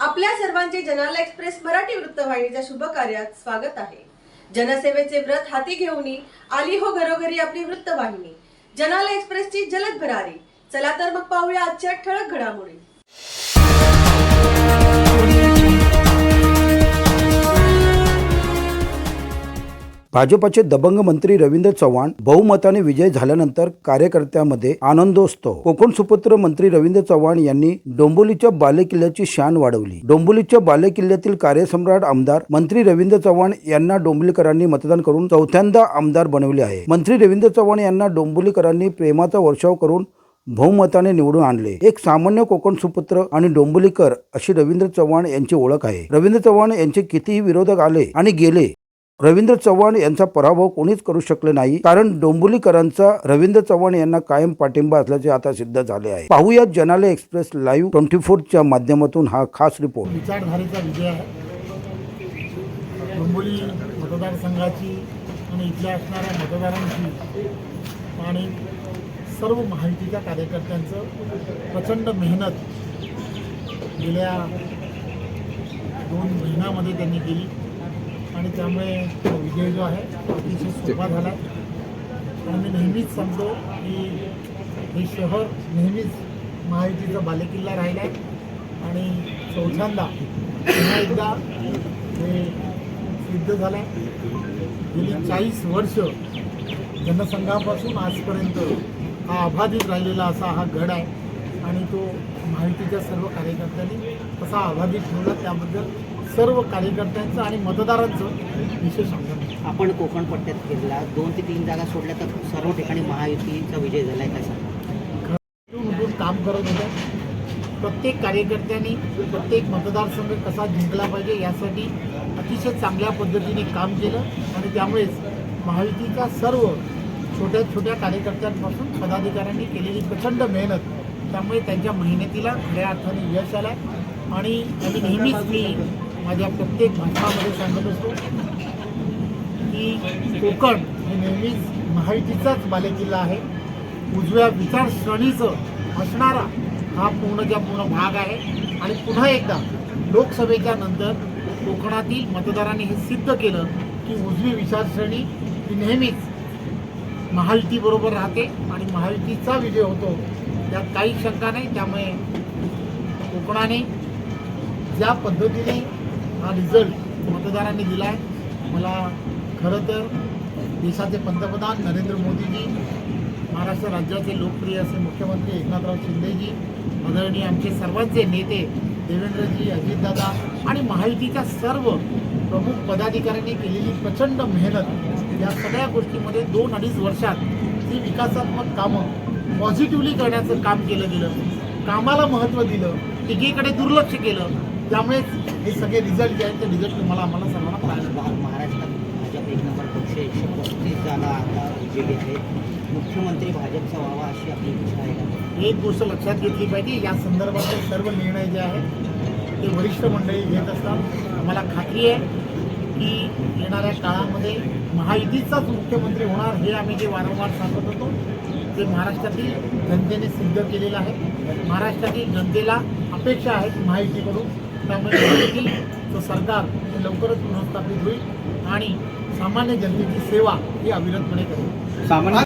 आपल्या सर्वांचे जनाला एक्सप्रेस मराठी वृत्तवाहिनीच्या शुभ कार्यात स्वागत आहे. जनसेवेचे व्रत हाती घेऊन आली हो घरोघरी आपली वृत्तवाहिनी. जनाला एक्सप्रेसची जलद भरारी. चला तर मग पाहूया आजच्या ठळक घडामोडी. भाजपाचे दबंग मंत्री रवींद्र चव्हाण बहुमताने विजय झाल्यानंतर कार्यकर्त्यांमध्ये आनंदोत्सव. कोकण सुपुत्र मंत्री रवींद्र चव्हाण यांनी डोंबोलीच्या बालेकिल्ल्याची शान वाढवली. डोंबोलीच्या बालेकिल्ल्यातील कार्यसम्राट आमदार मंत्री रवींद्र चव्हाण यांना डोंबिवलीकरांनी मतदान करून चौथ्यांदा आमदार बनवले आहे. मंत्री रवींद्र चव्हाण यांना डोंबोलीकरांनी प्रेमाचा वर्षाव करून बहुमताने निवडून आणले. एक सामान्य कोकण सुपुत्र आणि डोंबिवलीकर अशी रवींद्र चव्हाण यांची ओळख आहे. रवींद्र चव्हाण यांचे कितीही विरोधक आले आणि गेले रवींद्र चव्हाण यांचा पराभव कोणीच करू शकले नाही कारण डोंबुलीकरांचा रवींद्र चव्हाण यांना कायम पाठिंबा असल्याचे आता सिद्ध झाले आहे. पाहूया जनाले एक्सप्रेस लाईव्ह ट्वेंटी फोरच्या माध्यमातून हा खास रिपोर्ट. विचारधारेचा विजय आहे. डोंबोली मतदारसंघाची आणि इथल्या असणाऱ्या मतदारांची आणि सर्व माहितीच्या कार्यकर्त्यांचं प्रचंड मेहनत गेल्या दोन महिन्यामध्ये त्यांनी केली. आणि त्यामुळे विजय जो आहे अतिशय सोपा झाला. आणि मी नेहमीच सांगतो की हे शहर नेहमीच महायुतीचा बालेकिल्ला राहिला आहे. आणि चौथ्यांदा पुन्हा एकदा हे सिद्ध झालं आहे. गेली चाळीस वर्ष जनसंघापासून आजपर्यंत हा अबाधित राहिलेला असा हा गड आहे. आणि तो महायुतीच्या सर्व कार्यकर्त्यांनी कसा अबाधित ठेवला. त्याबद्दल सर्व कार्यकर्त्यांचं आणि मतदारांचं विशेष आपण कोकण पट्ट्यात गेला दोन ते तीन जागा सोडल्या तर सर्व ठिकाणी महायुतीचा विजय झाला आहे कसा उठून काम करत होते प्रत्येक कार्यकर्त्यांनी प्रत्येक मतदारसंघ कसा जिंकला पाहिजे यासाठी अतिशय चांगल्या पद्धतीने काम केलं आणि त्यामुळेच महायुतीच्या सर्व छोट्या छोट्या कार्यकर्त्यांपासून पदाधिकाऱ्यांनी केलेली प्रचंड मेहनत त्यामुळे त्यांच्या मेहनतीला खऱ्या अर्थाने यश आलं आणि आणि नेहमीच मी माझ्या प्रत्येक भाषणामध्ये सांगत असतो की कोकण हे नेहमीच महायुतीचाच बालेकिल्ला आहे. उजव्या विचारसरणीचं असणारा हा पूर्णच्या पूर्ण भाग आहे. आणि पुन्हा एकदा लोकसभेच्या नंतर कोकणातील मतदारांनी हे सिद्ध केलं की उजवी विचारसरणी ही नेहमीच महायुतीबरोबर राहते आणि महायुतीचा विजय होतो. त्यात काही शंका नाही. त्यामुळे कोकणाने ज्या पद्धतीने हा रिझल्ट मतदारांनी दिला आहे मला खरं तर देशाचे पंतप्रधान नरेंद्र मोदीजी महाराष्ट्र राज्याचे लोकप्रिय असे मुख्यमंत्री एकनाथराव शिंदेजी आदरणीय आमचे सर्वांचे नेते देवेंद्रजी अजितदादा आणि महायुतीच्या सर्व प्रमुख पदाधिकाऱ्यांनी केलेली प्रचंड मेहनत या सगळ्या गोष्टीमध्ये दोन अडीच वर्षात ही विकासात्मक कामं पॉझिटिव्हली करण्याचं काम केलं गेलं. कामाला महत्त्व दिलं. एकीकडे दुर्लक्ष केलं. त्यामुळेच हे सगळे रिझल्ट जे आहेत ते रिझल्ट तुम्हाला आम्हाला सर्वांना पाहायला भा- महाराष्ट्रात भाजप एक नंबर पक्ष एकशे पस्तीस जागा आता विजयी आहे मुख्यमंत्री भाजपचा व्हावा अशी आपली इच्छा आहे एक गोष्ट लक्षात घेतली पाहिजे या संदर्भातले सर्व निर्णय जे आहेत ते वरिष्ठ मंडळी घेत असतात. मला खात्री आहे की येणाऱ्या काळामध्ये महायुतीचाच मुख्यमंत्री होणार हे आम्ही जे वारंवार सांगत होतो ते महाराष्ट्रातील जनतेने सिद्ध केलेलं आहे. महाराष्ट्रातील जनतेला अपेक्षा आहेत महायुतीकडून त्यामुळे महायुतीतील तो सरकार लवकरच पुनर्स्थापित होईल आणि सामान्य जनतेची सेवा ही अविरतपणे करेल. सामान्य